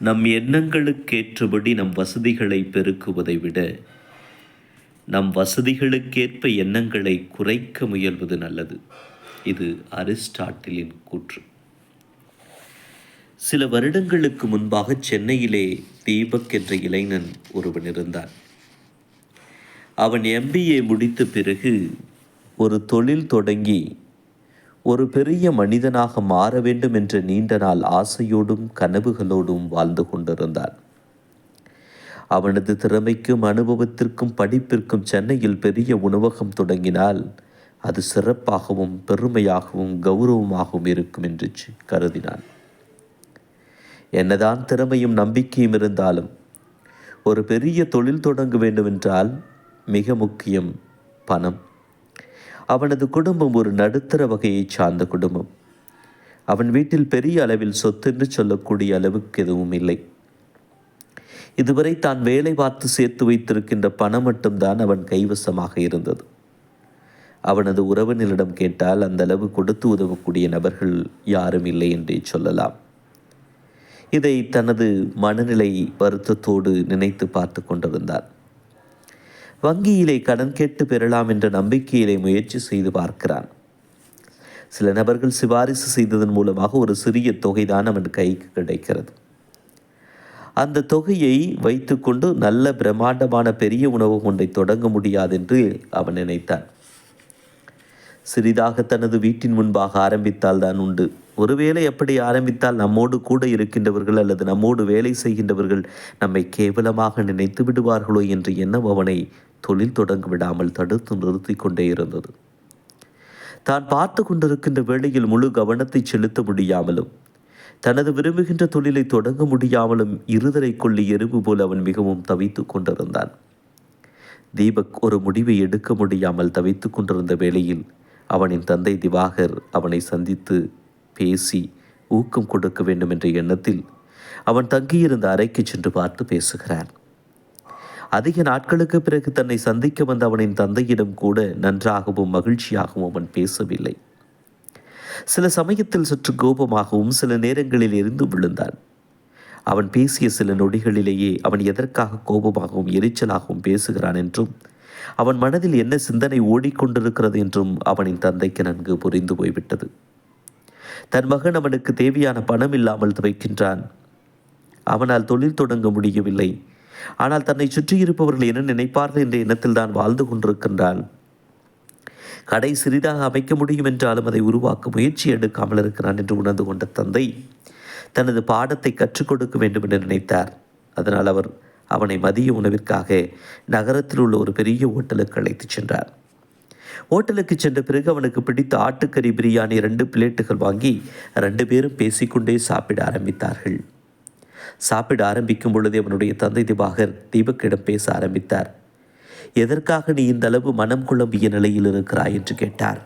நம் எண்ணங்களுக்கேற்றபடி நம் வசதிகளை பெருக்குவதை விட நம் வசதிகளுக்கேற்ப எண்ணங்களை குறைக்க முயல்வது நல்லது. இது அரிஸ்டாட்டிலின் கூற்று. சில வருடங்களுக்கு முன்பாக சென்னையிலே தீபக் என்ற இளைஞன் ஒருவன் இருந்தான். அவன் எம்பிஏ முடித்த பிறகு ஒரு தொழில் தொடங்கி ஒரு பெரிய மனிதனாக மாற வேண்டும் என்ற நீண்ட நாள் ஆசையோடும் கனவுகளோடும் வாழ்ந்து கொண்டிருந்தான். அவனது திறமைக்கும் அனுபவத்திற்கும் படிப்பிற்கும் சென்னையில் பெரிய உணவகம் தொடங்கினால் அது சிறப்பாகவும் பெருமையாகவும் கௌரவமாகவும் இருக்கும் என்று சி- கருதினான். என்னதான் திறமையும் நம்பிக்கையும் இருந்தாலும் ஒரு பெரிய தொழில் தொடங்க வேண்டுமென்றால் மிக முக்கியம் பணம். அவனது குடும்பம் ஒரு நடுத்தர வகையைச் சார்ந்த குடும்பம். அவன் வீட்டில் பெரிய அளவில் சொத்து என்று சொல்லக்கூடிய அளவுக்கு எதுவும் இல்லை. இதுவரை தான் வேலை பார்த்து சேர்த்து வைத்திருக்கின்ற பணம் மட்டும்தான் அவன் கைவசமாக இருந்தது. அவனது உறவினரிடம் கேட்டால் அந்த அளவு கொடுத்து உதவக்கூடிய நபர்கள் யாரும் இல்லை என்றே சொல்லலாம். இதை தனது மனநிலை வருத்தத்தோடு நினைத்து பார்த்து கொண்டிருந்தான். வங்கியிலே கடன் கேட்டு பெறலாம் என்ற நம்பிக்கையிலே முயற்சி செய்து பார்க்கிறான். சில நபர்கள் சிபாரிசு செய்ததன் மூலமாக ஒரு சிறிய தொகைதான் அவன் கைக்கு கிடைக்கிறது. அந்த தொகையை வைத்துக்கொண்டு நல்ல பிரம்மாண்டமான பெரிய உணவு ஒன்றை தொடங்க முடியாது என்று அவன் நினைத்தான். சிறிதாக தனது வீட்டின் முன்பாக ஆரம்பித்தால் தான் உண்டு. ஒருவேளை அப்படி ஆரம்பித்தால் நம்மோடு கூட இருக்கின்றவர்கள் அல்லது நம்மோடு வேலை செய்கின்றவர்கள் நம்மை கேவலமாக நினைத்து விடுவார்களோ என்று எண்ணம் அவனை தொழில் தொடங்க விடாமல் தடுத்து நிறுத்தி கொண்டே இருந்தது. தான் பார்த்து கொண்டிருக்கின்ற வேளையில் முழு கவனத்தை செலுத்த முடியாமலும் தனது விரும்புகின்ற தொழிலை தொடங்க முடியாமலும் இருதரை கொள்ளி எறும்பு போல் அவன் மிகவும் தவித்து கொண்டிருந்தான். தீபக் ஒரு முடிவை எடுக்க முடியாமல் தவித்து கொண்டிருந்த வேளையில் அவனின் தந்தை திவாகர் அவனை சந்தித்து பேசி ஊக்கம் கொடுக்க வேண்டும் என்ற எண்ணத்தில் அவன் தங்கியிருந்த அறைக்கு சென்று பார்த்து பேசுகிறான் அதிக நாட்களுக்கு பிறகு தன்னை சந்திக்க வந்த அவனின் தந்தையிடம் கூட நன்றாகவும் மகிழ்ச்சியாகவும் அவன் பேசவில்லை. சில சமயத்தில் சற்று கோபமாகவும் சில நேரங்களில் எரிந்து விழுந்தான். அவன் பேசிய சில நொடிகளிலேயே அவன் எதற்காக கோபமாகவும் எரிச்சலாகவும் பேசுகிறான் என்றும் அவன் மனதில் என்ன சிந்தனை ஓடிக்கொண்டிருக்கிறது என்றும் அவனின் தந்தைக்கு நன்கு புரிந்து போய்விட்டது. தன் மகன் அவனுக்கு தேவையான பணம் இல்லாமல் துவைக்கின்றான். அவனால் தொழில் தொடங்க முடியவில்லை. ஆனால் தன்னை சுற்றியிருப்பவர்கள் என்ன நினைப்பார்கள் என்ற எண்ணத்தில் தான் வாழ்ந்து கொண்டிருக்கின்றான் கடை சிறிதாக அமைக்க முடியும் என்றாலும் அதை உருவாக்க முயற்சி எடுக்காமல் இருக்கிறான் என்று உணர்ந்து கொண்ட தந்தை தனது பாடத்தை கற்றுக் கொடுக்க வேண்டும் என்று நினைத்தார். அதனால் அவர் அவனை மதிய உணவிற்காக நகரத்தில் உள்ள ஒரு பெரிய ஓட்டலுக்கு அழைத்துச் சென்றார். ஓட்டலுக்கு சென்ற பிறகு அவனுக்கு பிடித்த ஆட்டுக்கறி பிரியாணி ரெண்டு பிளேட்டுகள் வாங்கி ரெண்டு பேரும் பேசிக்கொண்டே சாப்பிட ஆரம்பித்தார்கள். சாப்பிட ஆரம்பிக்கும் பொழுதே அவனுடைய தந்தை திவாகர் தீபக்கிடம் பேச ஆரம்பித்தார். எதற்காக நீ இந்த அளவு மனம் குழம்பிய நிலையில் இருக்கிறாய்? என்று கேட்டார்.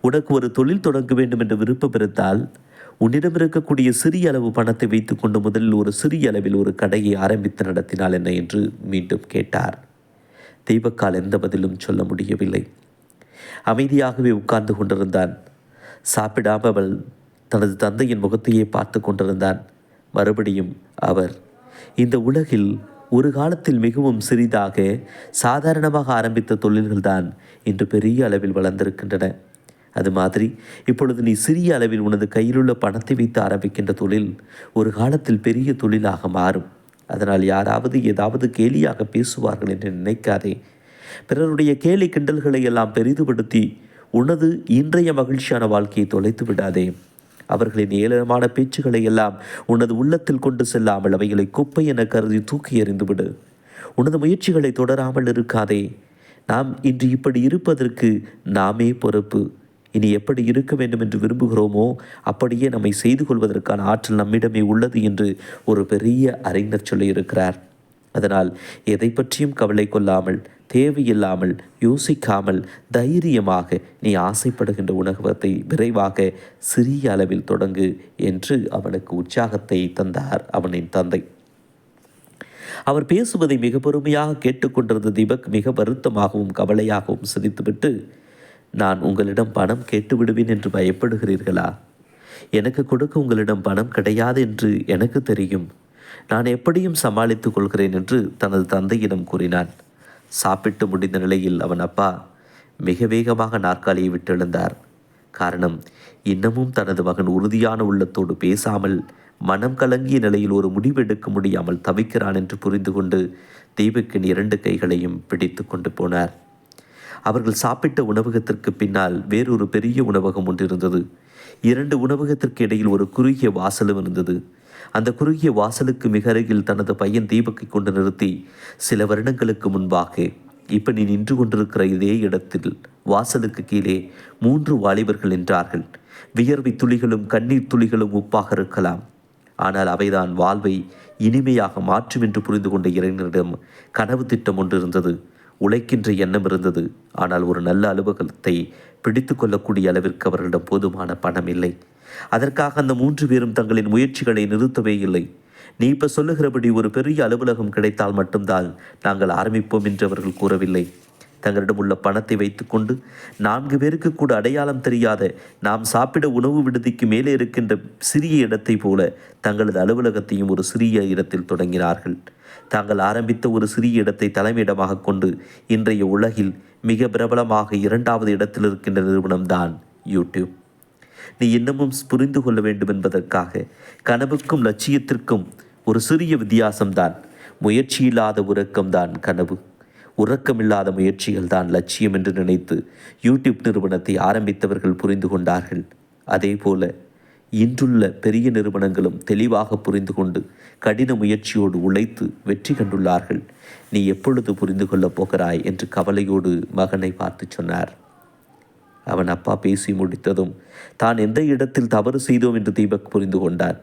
உனக்கு ஒரு தொழில் தொடங்க வேண்டும் என்ற விருப்பம் இருந்தால் உன்னிடம் இருக்கக்கூடிய சிறிய அளவு பணத்தை வைத்துக்கொண்டு முதலில் ஒரு சிறிய அளவில் ஒரு கடையை ஆரம்பித்து நடத்தினால் என்ன? என்று மீண்டும் கேட்டார். தீபக்கால் எந்த பதிலும் சொல்ல முடியவில்லை. அமைதியாகவே உட்கார்ந்து கொண்டிருந்தான். சாப்பிடாம அவள் தனது தந்தையின் முகத்தையே பார்த்து கொண்டிருந்தான். மறுபடியும் அவர் இந்த உலகில் ஒரு காலத்தில் மிகவும் சிறிதாக சாதாரணமாக ஆரம்பித்த தொழில்கள்தான் இன்று பெரிய அளவில் வளர்ந்திருக்கின்றன. அது மாதிரி இப்பொழுது நீ சிறிய அளவில் உனது கையிலுள்ள பணத்தை வைத்து ஆரம்பிக்கின்ற தொழில் ஒரு காலத்தில் பெரிய தொழிலாக மாறும். அதனால் யாராவது ஏதாவது கேலியாக பேசுவார்கள் என்று நினைக்காதே. பிறருடைய கேலி கிண்டல்களை எல்லாம் பெரிதுபடுத்தி உனது இன்றைய மகிழ்ச்சியான வாழ்க்கையை தொலைத்து விடாதே. அவர்களின் ஏளனமான பேச்சுக்களை எல்லாம் உனது உள்ளத்தில் கொண்டு செல்லாமல் அவைகளை குப்பை என கருதி தூக்கி எறிந்துவிடு. உனது முயற்சிகளை தொடராமல் இருக்காதே. நாம் இன்று இப்படி இருப்பதற்கு நாமே பொறுப்பு. இனி எப்படி இருக்க வேண்டும் என்று விரும்புகிறோமோ அப்படியே நம்மை செய்து கொள்வதற்கான ஆற்றல் நம்மிடமே உள்ளது என்று ஒரு பெரிய அறிஞர் சொல்லியிருக்கிறார். அதனால் எதை பற்றியும் கவலை கொள்ளாமல் தேவையில்லாமல் யோசிக்காமல் தைரியமாக நீ ஆசைப்படுகின்ற உணவகத்தை விரைவாக சிறிய அளவில் தொடங்கு என்று அவனுக்கு உற்சாகத்தை தந்தார் அவனின் தந்தை. அவர் பேசுவதை மிக பொறுமையாக கேட்டுக்கொண்டிருந்த தீபக் மிக வருத்தமாகவும் கவலையாகவும் சிரித்துவிட்டு நான் உங்களிடம் பணம் கேட்டு விடுவேன் என்று பயப்படுகிறீர்களா? எனக்கு கொடுக்க உங்களிடம் பணம் கிடையாது என்று எனக்கு தெரியும். நான் எப்படியும் சமாளித்துக் கொள்கிறேன் என்று தனது தந்தையிடம் கூறினான். சாப்பிட்டு முடிந்த நிலையில் அவன் அப்பா மிக வேகமாக நாற்காலியை விட்டு எழுந்தார். காரணம் இன்னமும் தனது மகன் உறுதியான உள்ளத்தோடு பேசாமல் மனம் கலங்கிய நிலையில் ஒரு முடிவெடுக்க முடியாமல் தவிக்கிறான் என்று புரிந்து கொண்டு தீபக்கின் இரண்டு கைகளையும் பிடித்து கொண்டு போனார். அவர்கள் சாப்பிட்ட உணவகத்திற்கு பின்னால் வேறொரு பெரிய உணவகம் ஒன்றிருந்தது. இரண்டு உணவகத்திற்கு இடையில் ஒரு குறுகிய வாசலும் இருந்தது. அந்த குறுகிய வாசலுக்கு மிக அருகில் தனது பையன் தீபக்கை கொண்டு நிறுத்தி சில வருடங்களுக்கு முன்பாக இப்ப நீ நின்று கொண்டிருக்கிற இதே இடத்தில் வாசலுக்கு கீழே மூன்று வாலிபர்கள் நின்றார்கள். வியர்வை துளிகளும் கண்ணீர் துளிகளும் உப்பாக இருக்கலாம். ஆனால் அவைதான் வாழ்வை இனிமையாக மாற்றும் என்று புரிந்து கொண்ட இளைஞரிடம் கனவு திட்டம் ஒன்று இருந்தது. உழைக்கின்ற எண்ணம் இருந்தது. ஆனால் ஒரு நல்ல அலுவலகத்தை பிடித்து கொள்ளக்கூடிய அளவிற்கு அவர்களிடம் போதுமான பணம் இல்லை. அதற்காக அந்த மூன்று பேரும் தங்களின் முயற்சிகளை நிறுத்தவே இல்லை. நீ இப்ப சொல்லுகிறபடி ஒரு பெரிய அலுவலகம் கிடைத்தால் மட்டும்தான் நாங்கள் ஆரம்பிப்போம் என்று அவர்கள் கூறவில்லை. தங்களிடம் உள்ள பணத்தை வைத்துக்கொண்டு நான்கு பேருக்கு கூட அடையாளம் தெரியாத நாம் சாப்பிட உணவு விடுதிக்கு மேலே இருக்கின்ற சிறிய இடத்தை போல தங்களது அலுவலகத்தையும் ஒரு சிறிய இடத்தில் தொடங்கினார்கள். தாங்கள் ஆரம்பித்த ஒரு சிறிய இடத்தை தலைமையிடமாக கொண்டு இன்றைய உலகில் மிக பிரபலமாக இரண்டாவது இடத்தில் இருக்கின்ற நிறுவனம்தான் யூடியூப் நீ இன்னமும் புரிந்து கொள்ள வேண்டும் என்பதற்காக கனவுக்கும் லட்சியத்திற்கும் ஒரு சிறிய வித்தியாசம்தான். முயற்சி இல்லாத உறக்கம்தான் கனவு. உறக்கமில்லாத முயற்சிகள் தான் லட்சியம் என்று நினைத்து யூடியூப் நிறுவனத்தை ஆரம்பித்தவர்கள் புரிந்து கொண்டார்கள். அதே போல இன்றுள்ள பெரிய நிறுவனங்களும் தெளிவாக புரிந்து கொண்டு கடின முயற்சியோடு உழைத்து வெற்றி கண்டுள்ளார்கள். நீ எப்பொழுது புரிந்து கொள்ளப் போகிறாய் என்று கவலையோடு மகனை பார்த்து சொன்னார். அவன் அப்பா பேசி முடித்ததும் தான் எந்த இடத்தில் தவறு செய்தோம் என்று தீபக் புரிந்து கொண்டான்.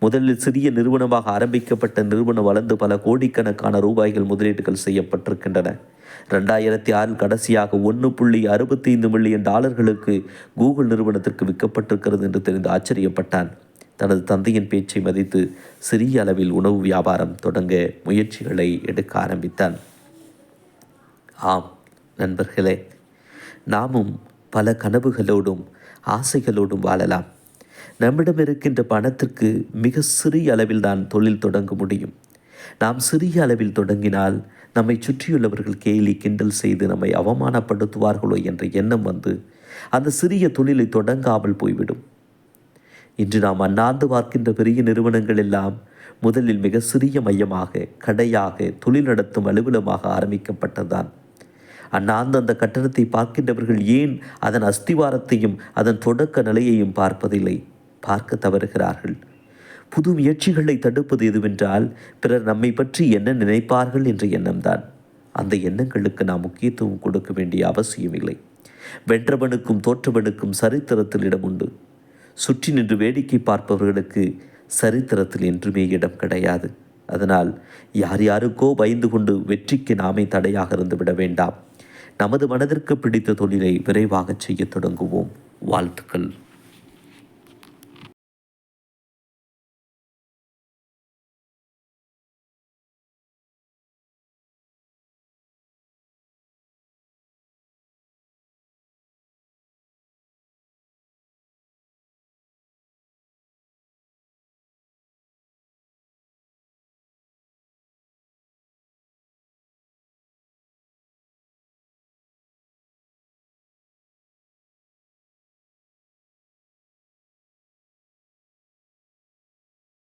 முதலில் சிறிய நிறுவனமாக ஆரம்பிக்கப்பட்ட நிறுவனம் வளர்ந்து பல கோடிக்கணக்கான ரூபாய்கள் முதலீடுகள் செய்யப்பட்டிருக்கின்றன. ரெண்டாயிரத்தி ஆறில் கடைசியாக ஒன்று புள்ளி அறுபத்தி ஐந்து மில்லியன் டாலர்களுக்கு கூகுள் நிறுவனத்திற்கு விற்கப்பட்டிருக்கிறது என்று தெரிந்து ஆச்சரியப்பட்டான். தனது தந்தையின் பேச்சை மதித்து சிறிய அளவில் உணவு வியாபாரம் தொடங்க முயற்சிகளை எடுக்க ஆரம்பித்தான். ஆம் நண்பர்களே நாமும் பல கனவுகளோடும் ஆசைகளோடும் வாழலாம். நம்மிடம் இருக்கின்ற பணத்திற்கு மிக சிறிய அளவில் தான் தொழில் தொடங்க முடியும். நாம் சிறிய அளவில் தொடங்கினால் நம்மை சுற்றியுள்ளவர்கள் கேலி கிண்டல் செய்து நம்மை அவமானப்படுத்துவார்களோ என்ற எண்ணம் வந்து அந்த சிறிய தொழிலை தொடங்காமல் போய்விடும். இன்று நாம் அண்ணாந்து பார்க்கின்ற பெரிய நிறுவனங்கள் எல்லாம் முதலில் மிக சிறிய மையமாக கடையாக தொழில் நடத்தும் அலுவலமாக ஆரம்பிக்கப்பட்டதுதான். அண்ணாந்து அந்த கட்டணத்தை பார்க்கின்றவர்கள் ஏன் அதன் அஸ்திவாரத்தையும் அதன் தொடக்க நிலையையும் பார்ப்பதில்லை? பார்க்க தவறுகிறார்கள். புது முயற்சிகளை தடுப்பது எதுவென்றால் பிறர் நம்மை பற்றி என்ன நினைப்பார்கள் என்ற எண்ணம்தான். அந்த எண்ணங்களுக்கு நாம் முக்கியத்துவம் கொடுக்க வேண்டிய அவசியம் இல்லை வென்றவனுக்கும் தோற்றவனுக்கும் சரித்திரத்தில் இடம் உண்டு. சுற்றி நின்று வேடிக்கை பார்ப்பவர்களுக்கு சரித்திரத்தில் என்றுமே இடம் கிடையாது. அதனால் யார் யாருக்கோ பயந்து கொண்டு வெற்றிக்கு நாமே தடையாக இருந்து விட வேண்டாம். நமது மனதிற்கு பிடித்த தொழிலை விரைவாக செய்ய தொடங்குவோம். வாழ்த்துக்கள்.